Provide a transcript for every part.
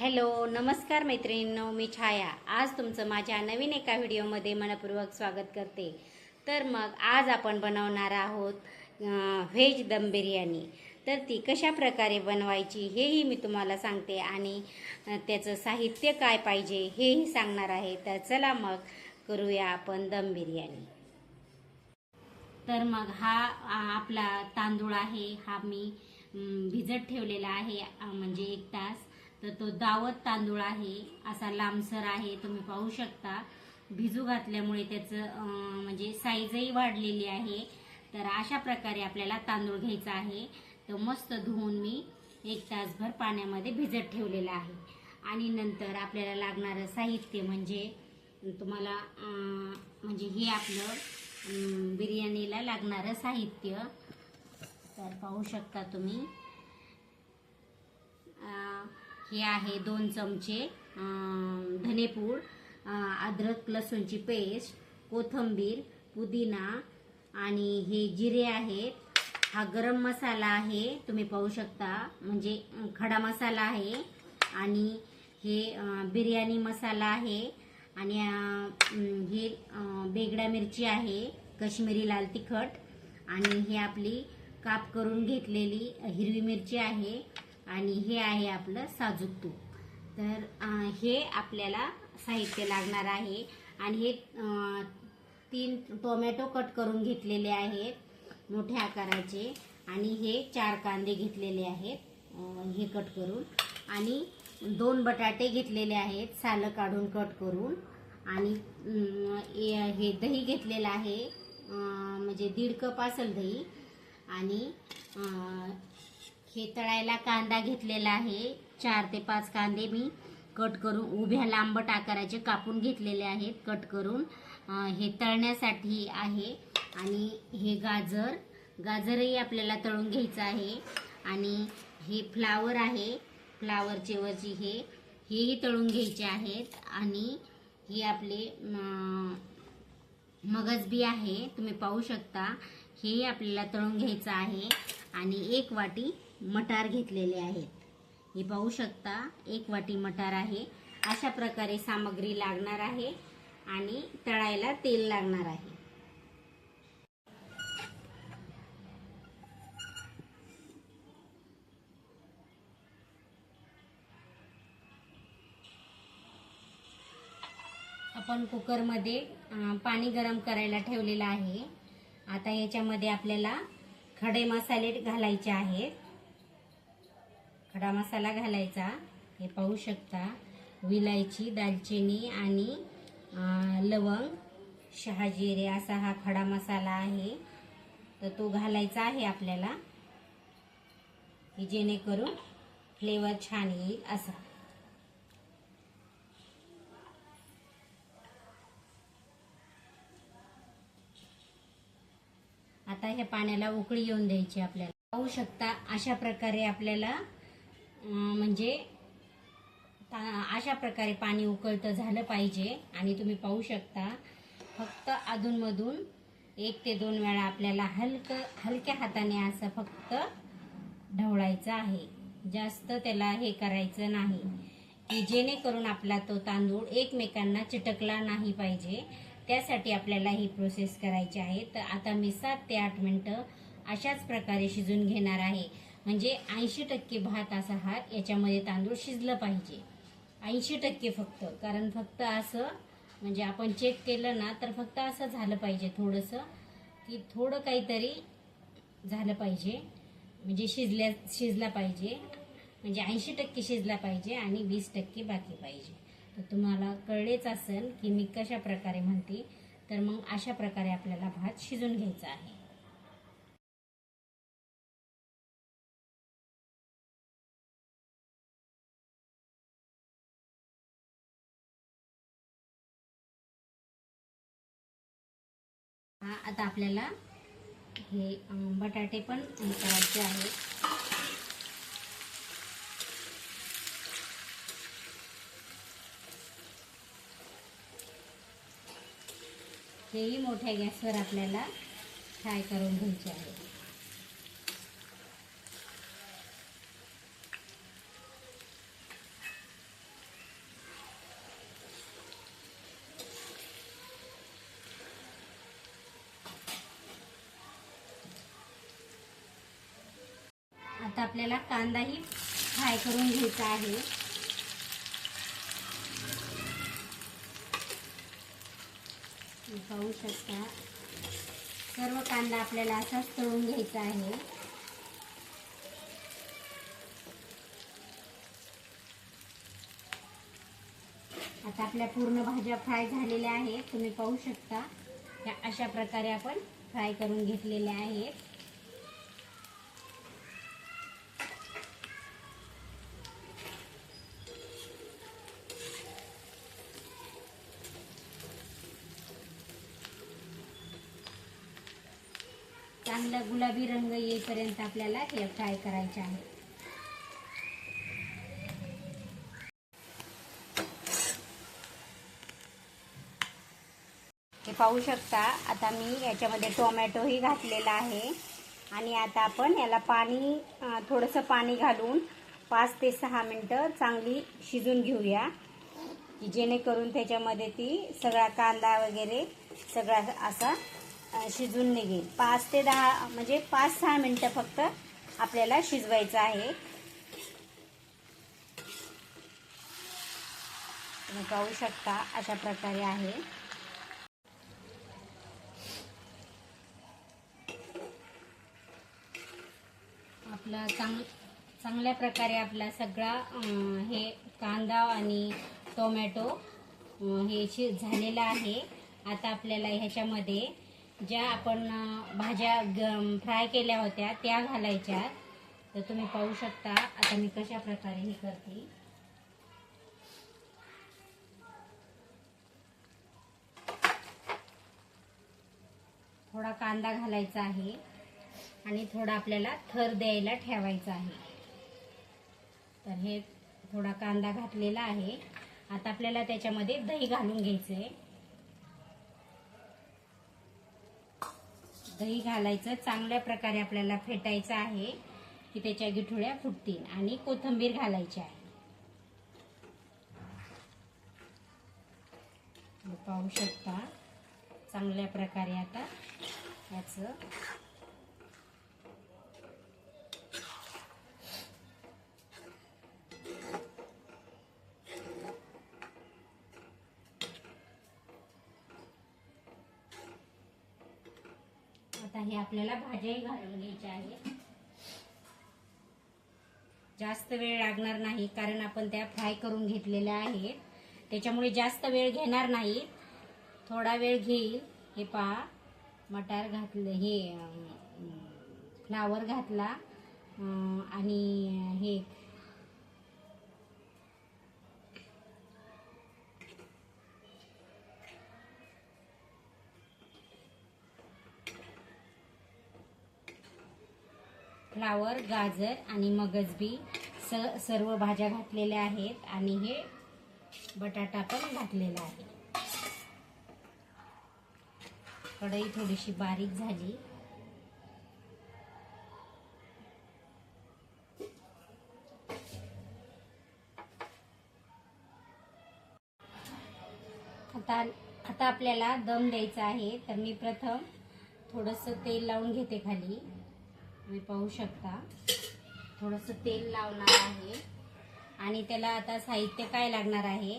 Hello नमस्कार मैत्रिणींनो मी छाया. आज तुमचं माझ्या नवीन एका व्हिडिओमध्ये मनपूर्वक स्वागत करते. तर मग आज आपण बनवणार आहोत व्हेज दम बिर्याणी. तर ती कशा प्रकारे बनवायची हेही मी तुम्हाला सांगते आणि त्याचं साहित्य काय पाहिजे हेही सांगणार आहे. तर चला मग करूया आपण दम बिर्याणी. तर मग हा आपला तांदूळ आहे. हा मी भिजत ठेवलेला आहे म्हणजे एक तास. तर तो दावत तांदूळ आहे असा लांबसर आहे तुम्ही पाहू शकता. भिजू घातल्यामुळे त्याचं म्हणजे साईजही वाढलेली आहे. तर अशा प्रकारे आपल्याला तांदूळ घ्यायचा आहे. तो मस्त धुवून मी एक तासभर पाण्यामध्ये भिजत ठेवलेला आहे. आणि नंतर आपल्याला लागणारं साहित्य म्हणजे तुम्हाला म्हणजे हे आपलं बिर्याणीला लागणारं साहित्य. तर पाहू शकता तुम्ही. हे आहे दोन चमचे धनेपूड अद्रक लसूणची पेस्ट कोथिंबीर पुदिना आणि हे जिरे आहेत. हा गरम मसाला आहे तुम्ही पाहू शकता. म्हणजे खडा मसाला आहे आणि हे बिर्याणी मसाला आहे आणि हे बेगड्या बेगडा मिरची आहे कश्मीरी लाल तिखट आणि हे आपली काप करून घेतलेली हिरवी मिरची आहे. आणि हे आहे आपलं साजूक तूप. तर हे आपल्याला साहित्य लागणार आहे. आणि हे तीन टोमॅटो कट करून घेतलेले आहेत मोठ्या आकाराचे. आणि हे चार कांदे घेतलेले आहेत हे कट करून. आणि दोन बटाटे घेतलेले आहेत सालं काढून कट करून. आणि हे दही घेतलेलं आहे म्हणजे दीड कप असेल दही. आणि हे तळायला कांदा घेतलेला आहे. चार ते पाच कांदे मी कट करून उभ्या लांबट आकाराचे कापून घेतलेले आहेत कट करून. हे तळण्यासाठी आहे. आणि हे गाजर गाजरही आपल्याला तळून घ्यायचं आहे. आणि हे फ्लावर आहे. फ्लावरचे वरची हे हेही तळून घ्यायचे आहेत. आणि हे आपले मगजबी मगज बी आहे. तुम्ही पाहू शकता. हेही आपल्याला तळून घ्यायचं आहे. आणि एक वाटी मटार घेतलेले आहेत. हे पाहू शकता एक वाटी मटार आहे. अशा प्रकारे सामग्री लागणार आहे आणि तळायला तेल लागणार आहे. आपण कुकरमध्ये पाणी गरम करायला ठेवलेलं आहे. आता याच्यामध्ये आपल्याला खडे मसाले घालायचे आहेत. खडा मसाला घालायचा. हे पाहू शकता. विलायची दालचिनी आणि लवंग शहाजिरे असा हा खडा मसाला आहे. तर तो घालायचा आहे आपल्याला. जेणेकरून फ्लेवर छान येईल असा. आता ह्या पाण्याला उकळी येऊन द्यायची आपल्याला. पाहू शकता अशा प्रकारे आपल्याला म्हणजे अशा प्रकारे पाणी उकळतं झालं पाहिजे आणि तुम्ही पाहू शकता फक्त अधूनमधून एक ते दोन वेळा आपल्याला हलकं हलक्या हाताने असं फक्त ढवळायचं आहे. जास्त त्याला हे करायचं नाही की जेणेकरून आपला तो तांदूळ एकमेकांना चिटकला नाही पाहिजे. त्यासाठी आपल्याला ही प्रोसेस करायची आहे. तर आता मी सात ते आठ मिनटं अशाच प्रकारे शिजून घेणार आहे. म्हणजे ऐंशी टक्के भात असा हा याच्यामध्ये तांदूळ शिजलं पाहिजे. ऐंशी टक्के फक्त कारण फक्त असं म्हणजे आपण चेक केलं ना तर फक्त असं झालं पाहिजे थोडंसं की थोडं काहीतरी झालं पाहिजे. म्हणजे शिजल्या शिजला पाहिजे. म्हणजे ऐंशी टक्के शिजला पाहिजे आणि वीस टक्के बाकी पाहिजे. तर तुम्हाला कळलेच असेल की मी कशा प्रकारे म्हणते तर मग अशा प्रकारे आपल्याला भात शिजून घ्यायचा आहे. हा आता आपल्याला हे बटाटे पण करायचे आहे. हेही मोठ्या गॅसवर आपल्याला फ्राय करून घ्यायचे आहे आता आपल्याला कांदाही फ्राय करून घ्यायचा आहे. पाहू शकता. सर्व कांदा आपल्याला असाच तळून घ्यायचा आहे. आता आपल्या पूर्ण भाज्या फ्राय झालेल्या आहेत. तुम्ही पाहू शकता. या अशा प्रकारे आपण फ्राय करून घेतलेल्या आहेत. चांगला गुलाबी रंग येईपर्यंत आपल्याला हे फ्राय करायचे आहे. हे पाहू शकता आता मी याच्यामध्ये टोमॅटोही घातलेला आहे. आणि आता आपण याला पाणी थोडंसं पाणी घालून पाच ते सहा मिनटं चांगली शिजून घेऊया. की जेणेकरून त्याच्यामध्ये ती सगळा कांदा वगैरे सगळा असा शिजून निघेल. पाच ते दहा म्हणजे पाच सहा मिनटं फक्त आपल्याला शिजवायचं आहे. तुम्ही पाहू शकता अशा प्रकारे आहे. आपला चांग चांगल्या प्रकारे आपला सगळा हे कांदा आणि टोमॅटो हे शि झालेला आहे. आता आपल्याला ह्याच्यामध्ये ज्या आपण भाज्या ग फ्राय केल्या होत्या त्या घालायच्या. तर तुम्ही पाहू शकता आता मी कशा प्रकारे हे करते. थोडा कांदा घालायचा आहे आणि थोडा आपल्याला थर द्यायला ठेवायचा आहे. तर हे थोडा कांदा घातलेला आहे. आता आपल्याला त्याच्यामध्ये दही घालून घ्यायचं आहे दही घालायचं चांगल्या प्रकारे आपल्याला फेटायचं आहे की त्याच्या गिठुळ्या फुटतील आणि कोथिंबीर घालायची आहे. पाहू शकता चांगल्या प्रकारे आता याचं आता हे आपल्याला भाज्याही घालून घ्यायच्या आहेत. जास्त वेळ लागणार नाही कारण आपण त्या फ्राय करून घेतलेल्या आहेत. त्याच्यामुळे जास्त वेळ घेणार नाही. थोडा वेळ घेईल. हे पहा मटार घातलं हे फ्लावर घातला आणि हे फ्लावर गाजर आणि मगजबी स सर्व भाज्या घातलेल्या आहेत आणि हे बटाटा पण घातलेला आहे. कढई थोडीशी बारीक झाली. आता आता आपल्याला दम द्यायचा आहे तर मी प्रथम थोडंसं तेल लावून घेते खाली. तुम्ही पाहू शकता. थोडंसं तेल लावणार आहे. आणि त्याला आता साहित्य काय लागणार आहे?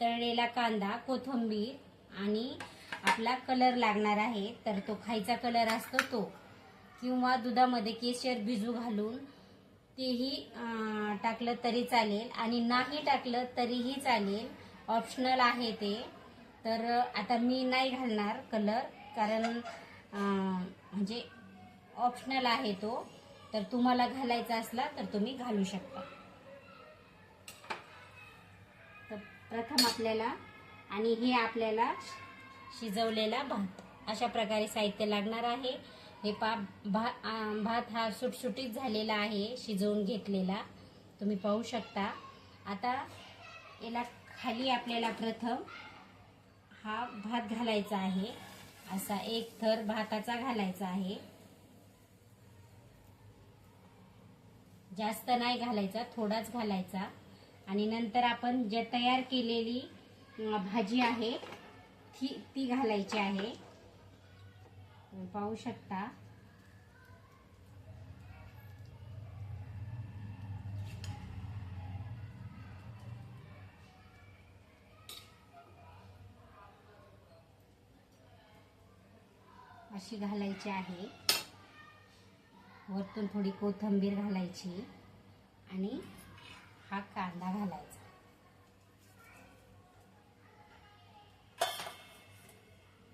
तळलेला कांदा कोथिंबीर आणि आपला कलर लागणार आहे. तर तो खायचा कलर असतो तो. किंवा दुधामध्ये केशर भिजू घालून तेही टाकलं तरी चालेल. आणि नाही टाकलं तरीही चालेल. ऑप्शनल आहे ते. तर आता मी नाही घालणार कलर कारण म्हणजे ऑप्शनल आहे तो. तर तुम्हाला घालायचा असला तर तुम्ही घालू शकता. तर प्रथम आपल्याला आणि हे आपल्याला शिजवलेला भात. अशा प्रकारे साहित्य लागणार आहे. हे पा भा भात हा सुटसुटीत झालेला आहे शिजवून घेतलेला. तुम्ही पाहू शकता. आता याला खाली आपल्याला प्रथम हा भात घालायचा आहे. असा एक थर भाताचा घालायचा आहे. जास्त नाही घालायचा थोडाच घालायचा. आणि नंतर आपण जे तयार केलेली भाजी आहे ती ती घालायची आहे. पाहू शकता. अशी घालायची आहे. वरतून थोडी कोथिंबीर घालायची आणि हा कांदा घालायचा.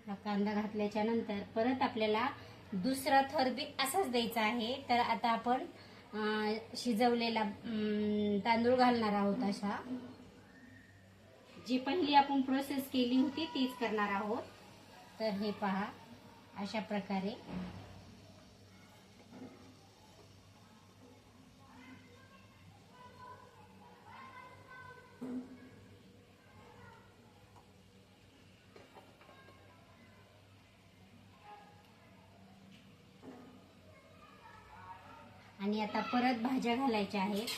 हा कांदा घातल्याच्या नंतर परत आपल्याला दुसरा थर बी असाच द्यायचा आहे. तर आता आपण शिजवलेला तांदूळ घालणार आहोत अशा. जी पहिली आपण प्रोसेस केली होती तीच करणार आहोत. तर हे पहा अशा प्रकारे आणि आता परत भाज्या घालायच्या आहेत.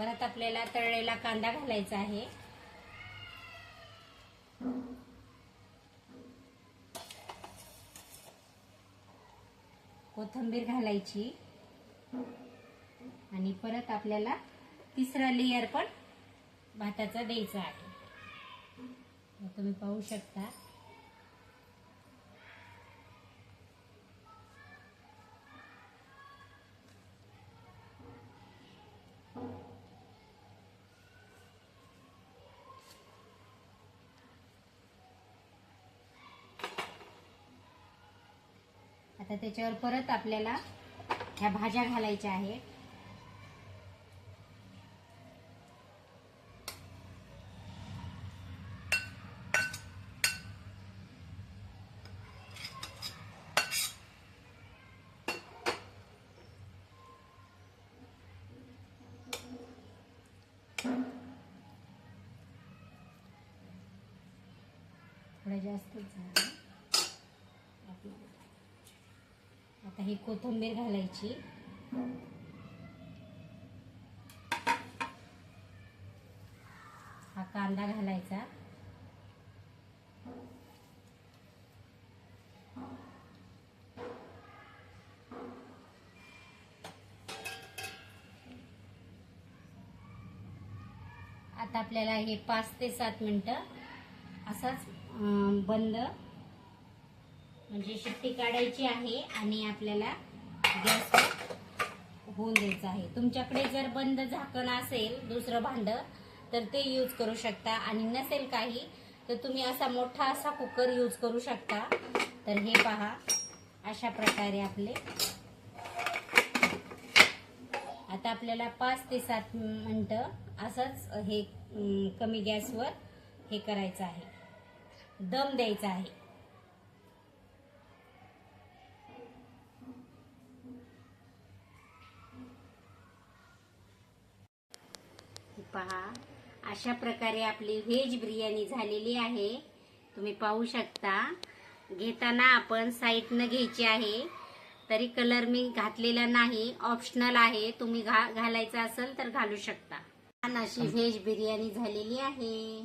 परत आपल्याला तळलेला कांदा घालायचा आहे. कोथिंबीर घालायची. आणि परत आपल्याला तिसरा लेयर पण भाताचा द्यायचा आहे. तुम्ही पाहू शकता. आता त्याच्यावर परत आपल्याला ह्या भाज्या घालायच्या आहेत. थोडं जास्तच झालं. आपल्याला आता ही कोथिंबीर घालायची. हा कांदा घालायचा. आता आपल्याला हे पाच ते सात मिनटं असाच बंद म्हणजे शिट्टी काढायची आहे आणि आपल्याला गॅस होऊन द्यायचं आहे. तुमच्याकडे जर बंद झाकण असेल दुसरं भांड तर ते यूज करू शकता. आणि नसेल काही तर तुम्ही असा मोठा असा कुकर यूज करू शकता. तर हे पहा अशा प्रकारे आपले. आता आपल्याला पाच ते सात मिनटं असंच हे कमी गॅसवर हे करायचं आहे. दम द्यायचा आहे. पहा. अशा प्रकारे आपली व्हेज बिर्याणी झालेली आहे. तुम्ही पाहू शकता. घेताना आपण साईडनं घ्यायची आहे. तरी कलर मी घातलेला नाही. ऑप्शनल आहे. तुम्ही घा घालायचा असेल तर घालू शकता. छान अशी व्हेज बिर्याणी झालेली आहे.